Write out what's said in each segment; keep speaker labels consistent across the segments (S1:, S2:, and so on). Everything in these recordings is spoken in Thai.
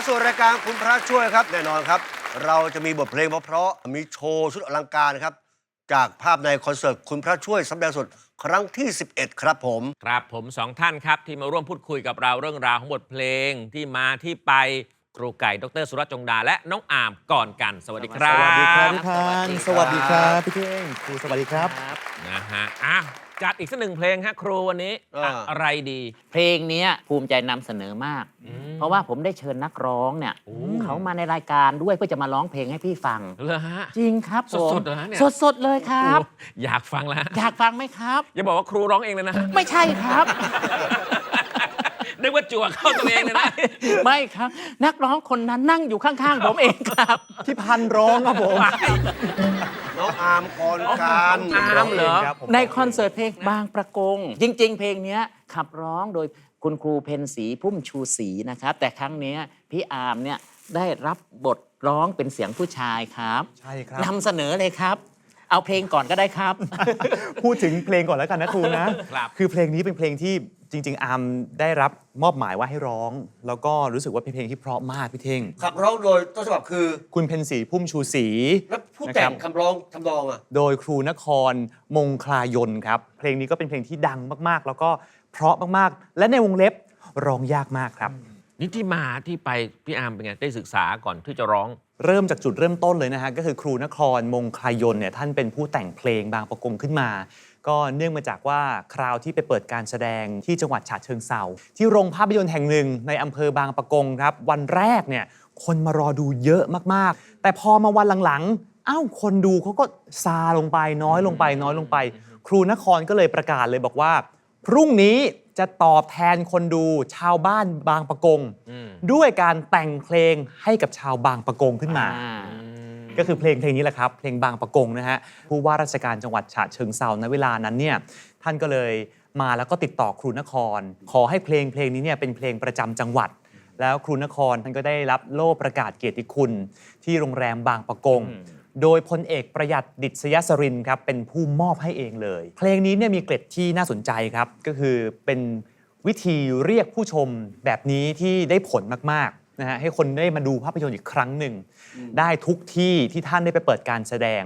S1: ลับเข้าสู่รายการคุณพระช่วยครับแน่นอนครับ เราจะมีบทเพลงเพราะๆมีโชว์ชุดอลังการครับ จากภาพในคอนเสิร์ตคุณพระช่วยสำแดงสดครั้งที่ 11 ครับผม
S2: ครับผมสองท่านครับ ที่มาร่วมพูดคุยกับเราเรื่องราวของบทเพลงที่มาที่ไปครูไก่ ดรสุรัตน์จงดา และน้องอามก่อนกัน สวัสดีครับ
S3: สวัสดีครับ
S4: บ
S3: พี่พันธุ์
S1: ส
S3: ส
S1: วั
S3: วั
S1: ส
S3: ส
S1: ดี
S3: ดี
S1: ค
S3: ค
S1: รั
S3: รับบพี่เท่งครูสวัสดีครับ
S2: นะฮะอะจัดอีกสักหนึ่งเพลงฮะครูวันนี้
S1: เอออ
S2: อะไรดี
S4: เพลงเนี้ยภูมิใจนำเสนอมาก เพราะว่าผมได้เชิญนักร้องเนี่ย
S2: โอ้
S4: เขามาในรายการด้วยเพื่อจะมาร้องเพลงให้พี่ฟัง
S2: เหรอฮะ
S4: จริงครับผม
S2: สดๆเหรอฮะเนี่ย
S4: สดๆเลยครับ
S2: โอ้อยากฟังแล้วฮะ
S4: อยากฟังไหมครับ
S2: อย่าบอกว่าครูร้องเองเลยนะ
S4: ไม่ใช่ครับ
S2: นึกว่าจั่วเข้าตัวเองเลยนะ
S4: ไม่ครับ นักร้องคนนั้นนั่งอยู่ข้างๆ ผมเองครับ
S3: พี่พันธุ์ร้องครับผม
S1: น้องอาร์มก่อนการ
S2: น้องอาร์มเหรอ
S3: ครับผม
S4: ในคอนเสิร์ตเพลงบางประกง จริง ๆ เพลงเนี้ยขับร้องโดย คุณครูเพนสีพุ่มชูศรีนะครับ แต่ครั้งเนี้ยพี่อาร์มเนี่ยได้รับบทร้องเป็นเสียงผู้ชายครับ
S3: ใช่ครับ
S4: นำเสนอเลยครับ เอาเพลงก่อนก็ได้ครับ
S3: พูดถึงเพลงก่อนแล้วกันนะครูนะครับ คือเพลงนี้เป็นเพลงที่จริง ๆอาร์มได้รับมอบหมายว่าให้ร้อง แล้วก็รู้สึกว่าเป็นเพลงที่เพราะมากพี่เท่ง
S1: ขับร้องโดยต้นฉบับคือ
S3: คุณเพนสีพุ่มชูศรี
S1: แล้วผู้แต่ง
S3: นะครับ
S1: คำร้องทำนองอะ
S3: โดยครูนครมงคลายนครับ เพลงนี้ก็เป็นเพลงที่ดังมากๆ แล้วก็ เพราะมากๆ และในวงเล็บร้องยากมากครับ
S2: นี่ที่มาที่ไปพี่อาร์มเป็นไงได้ศึกษาก่อนที่จะร้อง
S3: เริ่มจากจุดเริ่มต้นเลยนะฮะก็คือครูนครมงคลายนเนี่ยท่านเป็นผู้แต่งเพลงบางประกงขึ้นมา ก็เนื่องมาจากว่าคราวที่ไปเปิดการแสดงที่จังหวัดฉะเชิงเซาที่โรงภาพยนตร์แห่งหนึ่งในอำเภอบางประกงครับ วันแรกเนี่ยคนมารอดูเยอะมากๆ แต่พอมาวันหลังๆอ้าวคนดูเขาก็ซาลงไปน้อยลงไปน้อยลงไป ครูนครก็เลยประกาศเลยบอกว่า พรุ่งนี้จะตอบแทนคนดูชาวบ้านบางประกง
S2: อืม
S3: ด้วยการแต่งเพลงให้กับชาวบางประกงขึ้นมา
S4: อ่า
S3: ก็คือเพลงเพลงนี้แหละครับ เพลงบางประกงนะฮะผู้ว่าราชการจังหวัดฉะเชิงเซาในเวลานั้นเนี่ยท่านก็เลยมาแล้วก็ติดต่อครูนคร ขอให้เพลงเพลงนี้เนี่ยเป็นเพลงประจำจังหวัด แล้วครูนครท่านก็ได้รับโล่ประกาศเกียรติคุณที่โรงแรมบางประกง
S4: อืม
S3: โดยพลเอกประหยัดดิษยสรินทร์ครับเป็นผู้มอบให้เองเลย เพลงนี้เนี่ยมีเกร็ดที่น่าสนใจครับ ก็คือเป็นวิธีเรียกผู้ชมแบบนี้ที่ได้ผลมากๆนะฮะให้คนได้มาดูภาพยนตร์อีกครั้งหนึ่ง ได้ทุกที่ที่ท่านได้ไปเปิดการแสดง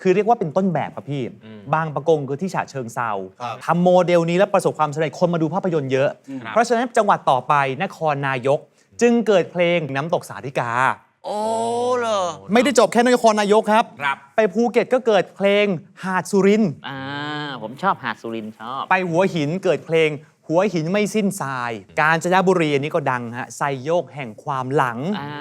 S3: คือเรียกว่าเป็นต้นแบบครับพี่
S2: อืม
S3: บางประกงคือที่ฉะเชิงเซา
S1: ครับ
S3: ทำโมเดลนี้แล้วประสบความสำเร็จคนมาดูภาพยนตร์เยอะ
S2: ครับ
S3: เพราะฉะนั้นจังหวัดต่อไปนครนายก จึงเกิดเพลงน้ำตกสาธิกา
S1: โอ้เหร อ
S3: ไม่ได้จบแค่นครนายกครับ
S2: ครับ
S3: ไปภูเก็ตก็เกิดเพลงหาดสุรินทร์
S4: อ่า ผมชอบหาดสุรินทร์ชอบ
S3: ไปหัวหินเกิดเพลง หัวหินไม่สิ้นทราย กาญจนบุรีอันนี้ก็ดังฮะไซโยกแห่งความหลัง
S4: อ่า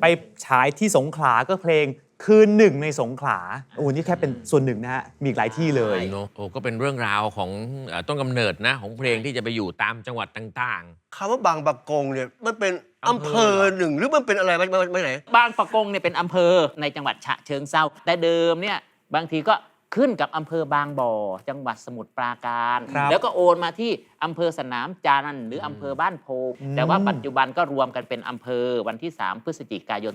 S3: ไปฉายที่สงขลาก็เพลงคืนหนึ่งในสงขลาโอ้นี่แค่เป็นส่วนหนึ่งนะฮะมีอีกหลายที่เลย
S2: เนอะโอ้ก็เป็นเรื่องราวของเอ่อต้นกำเนิดนะ ของเพลงที่จะไปอยู่ตามจังหวัดต่าง
S1: คำว่าบางประกงเนี่ยมันเป็น อำ
S2: อำ
S1: เภ
S2: เภ
S1: อ
S2: อ
S1: หนึ่งหรือมันเป็นอะไรไม่ไม่ไม่ไหน
S4: บางประกงเนี่ยเป็นอำเภอในจังหวัดฉะเชิงเซาแต่เดิมเนี่ยบางทีก็ขึ้นกับอำเภอบางบ่อ จังหวัดสมุทรปราการ
S3: ครับ
S4: แล้วก็โอนมาที่อำเภอสนามจันทร์หรืออำเภอบ้านโพ
S3: อืม
S4: แต่ว่าปัจจุบันก็รวมกันเป็นอำเภอวันที่ 3 พฤศจิกายน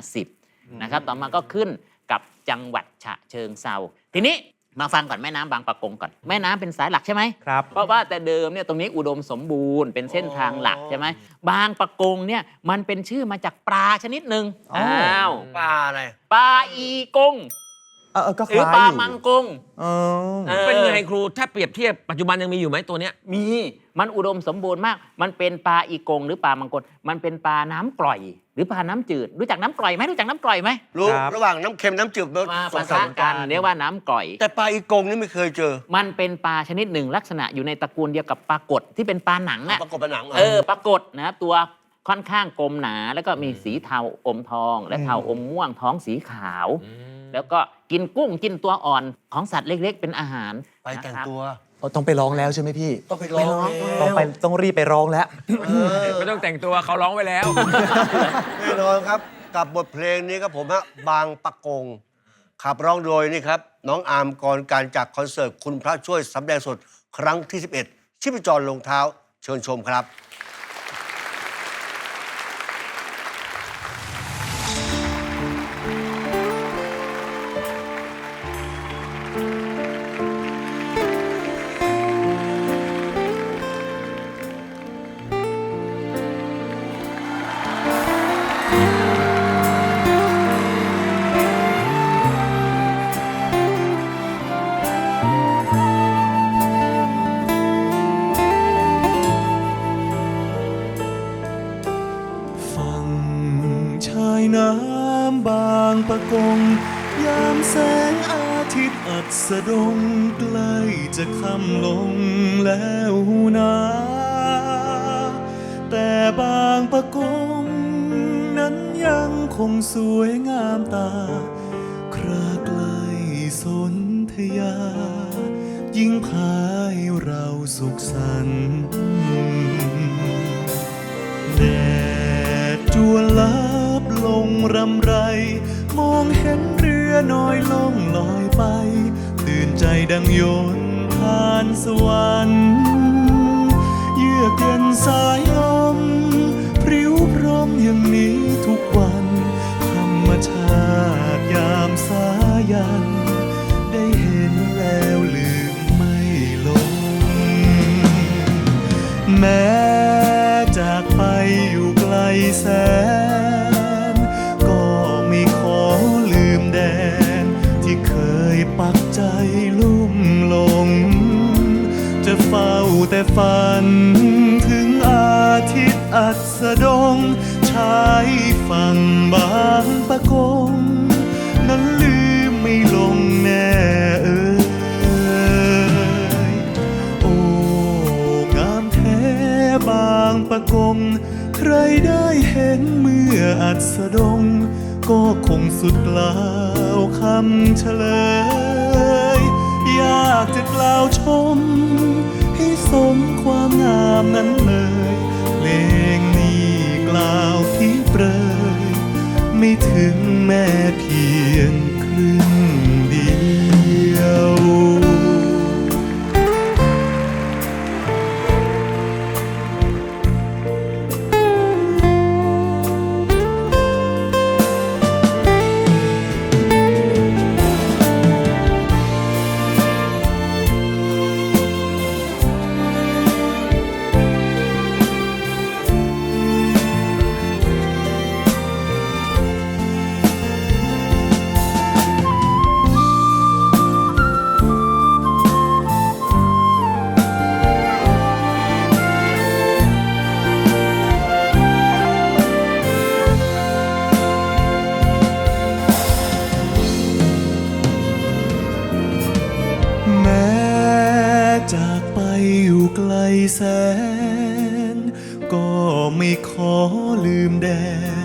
S4: 2450 นะครับ ต่อมาก็ขึ้นกับจังหวัดฉะเชิงเซาทีนี้ มาฟังก่อนแม่น้ำบางประกงก่อนแม่น้ำเป็นสายหลักใช่ไหม
S3: ครับ
S4: เพราะว่าแต่เดิมเนี่ยตรงนี้อุดมสมบูรณ์เป็นเส้นทางหลักใช่ไหมบางปะกงเนี่ยมันเป็นชื่อมาจากปลาชนิดหนึ่ง
S3: อ๋ออ้
S4: อ้าว
S1: ปลาอะไร
S4: ปลาอีกง
S3: เออเออก็ค
S4: หรือ
S3: ล้าย
S4: ปลา
S3: อยู่
S4: มังกง
S3: เออ
S4: เออ
S2: ๆเป็นไงครูถ้าเปรียบเทียบปัจจุบันยังมีอยู่ไหมตัวเนี้ย
S4: มีมันอุดมสมบูรณ์มาก มันเป็นปลาอีกงหรือปลามังกรมันเป็นปลาน้ำกร่อย หรือปลาน้ำจืดรู้จักน้ำกร่อยไหมรู้จักน้ำกร่อยไหม
S1: รู้
S3: ครับ
S1: ระหว่างน้ำเค็มน้ำจืดมัน
S4: มา
S1: ส
S4: ป
S1: อง
S4: ระ
S1: สา
S4: สามน
S1: กั
S4: กันนเรียกว่าน้ำกร่อย
S1: แต่ปลาอีกงนี่ไม่เคยเจอ
S4: มันเป็นปลาชนิดหนึ่งลักษณะอยู่ในตระกูลเดียวกับปลากดที่เป็นปลาหนังอะ
S1: ประกบผนังหร
S4: เออปรากฏนะครับตัวค่อนข้างกลมหนา แล้วก็มีสีเทาอมทอง และเทาอมม่วงท้องสีขาว แล้วก็กินกุ้งกินตัวอ่อนของสัตว์เล็ก ๆ เป็นอาหาร
S1: ไปแต่ง
S4: นะครับ
S1: ตัว
S3: เอา ต้องไปร้องแล้วใช่ไหมพี่
S1: ต้องไปร้อง
S3: ต้องไปต้องรีบไปร้องแล้ว
S1: เออ
S2: ไม่ต้องแต่งตัวเขาร้องไว้แล้ว
S1: แน่นอนครับ กับบทเพลงนี้ครับผมฮะบางปะกง ขับร้องโดยนี่ครับ น้องอาร์มกรการจากคอนเสิร์ต คุณพระช่วยสำแดงสดครั้งที่ 11 ชิพจรลงเท้าเชิญชมครับ
S5: ย์อัสดงใกล้จะค่ำลงแล้วนะ แต่บางประกงนั้นยังคงสวยงามตา คราใกล้สนธยา ยิ่งพายเราสุขสันต์แดดจวนลับลงรำไร มองเห็นเรือน้อยล่องลอยไป ตื่นใจดังโยนผ่านสวรรค์ เยือกเย็นสายลมพริ้วพรมอย่างนี้ทุกวัน ธรรมชาติยามสายัน ได้เห็นแล้วลืมไม่ลง แม้จากไปอยู่ไกลแสน แต่ฝัน ถึงอาทิตย์อัสดงชายฝั่งบางปะกง นั้นลืมไม่ลงแน่เอ่ยโอ้งามแท้บางปะกง ใครได้เห็นเมื่ออัสดง ก็คงสุดกล่าวคำเฉลยอยากจะกล่าวชม สมความงามนั้นเลยเพลงนี้กล่าวที่เปรยไม่ถึงแม่เพียงครึ่ง กลแสน ก็ไม่ขอลืมแด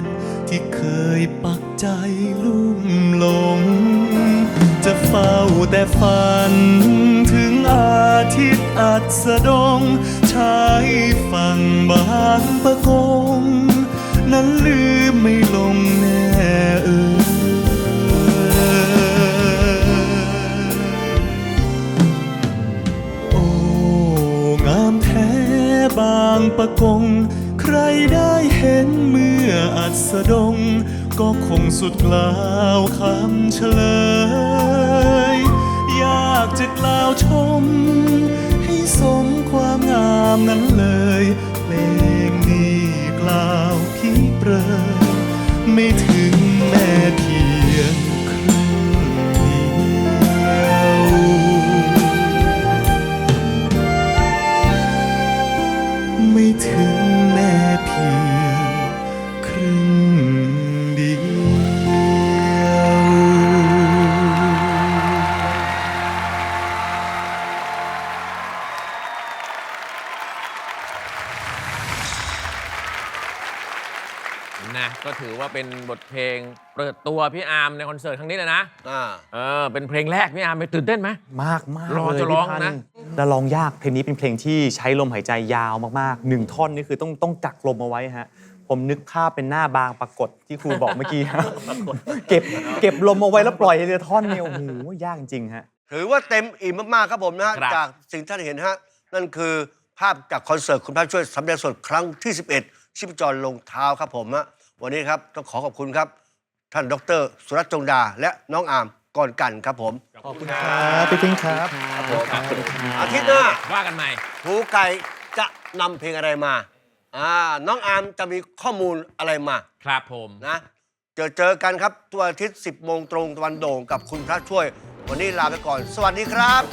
S5: น ที่เคยปักใจลุ่มหลง จะเฝ้าแต่ฝัน ถึงอาทิตย์อัสดงชายฝั่งบางประกง นั้นลืมไม่ลงางปะกง ใครได้เห็นเมื่ออัสดง ก็คงสุดกล่าวคำเฉลยอยากจะกล่าวชม ให้สมความงามนั้นเลย เพลงนี้กล่าวพี่เปรยไม่ถึงแม่
S2: นะก็ถือว่าเป็นบทเพลงเปิดตัวพี่อาร์มในคอนเสิร์ตครั้งนี้เลยนะ
S1: อ่า
S2: เออเป็นเพลงแรกพี่อาร์มไปตื่นเต้นไหม
S3: มากมาก
S2: รอ
S3: เลย
S2: จะร้อง
S3: พี่พั
S2: นะ
S3: ธุ์แล้วร้องยากเพลงนี้เป็นเพลงที่ใช้ลมหายใจยาวมากๆหนึ่งท่อนนี่คือต้องต้องกักลมเอาไว้ฮะ ผมนึกภาพเป็นหน้าบางปรากฏที่ครูบอกเมื่อกี้ฮะเก็บเก็บลมเอาไว้แล้วปล่อยเลยท่อนเนี่ยโอ้โหยากจริงๆฮะ
S1: ถือว่าเต็มอิ่มมากๆครับผมนะฮะ
S2: ครับ
S1: จากสิ่งที่ท่านเห็นฮะนั่นคือภาพจากคอนเสิร์ตคุณพระช่วยสำเร็จสดครั้งที่ 11 ชิปจรลงเท้าครับผมฮะ วันนี้ครับต้องขอขอบคุณครับ ท่านดร สุรัตน์จงดา และน้องอามก่อนกันครับผม
S3: ขอบคุณครับพี่ทิ้งครับ
S1: ผม
S4: ขอบคุณค่ะ
S1: อาทิตย์หน้า
S2: ว่ากันใหม่
S1: ครูไก่จะนำเพลงอะไรมาอ่าน้องอามจะมีข้อมูลอะไรมา
S2: ครับผม
S1: นะ เจอเจอกันครับทุกวันอาทิตย์ 10 โมงตรงตะวันโด่งกับคุณพระช่วย วันนี้ลาไปก่อน สวัสดีครับ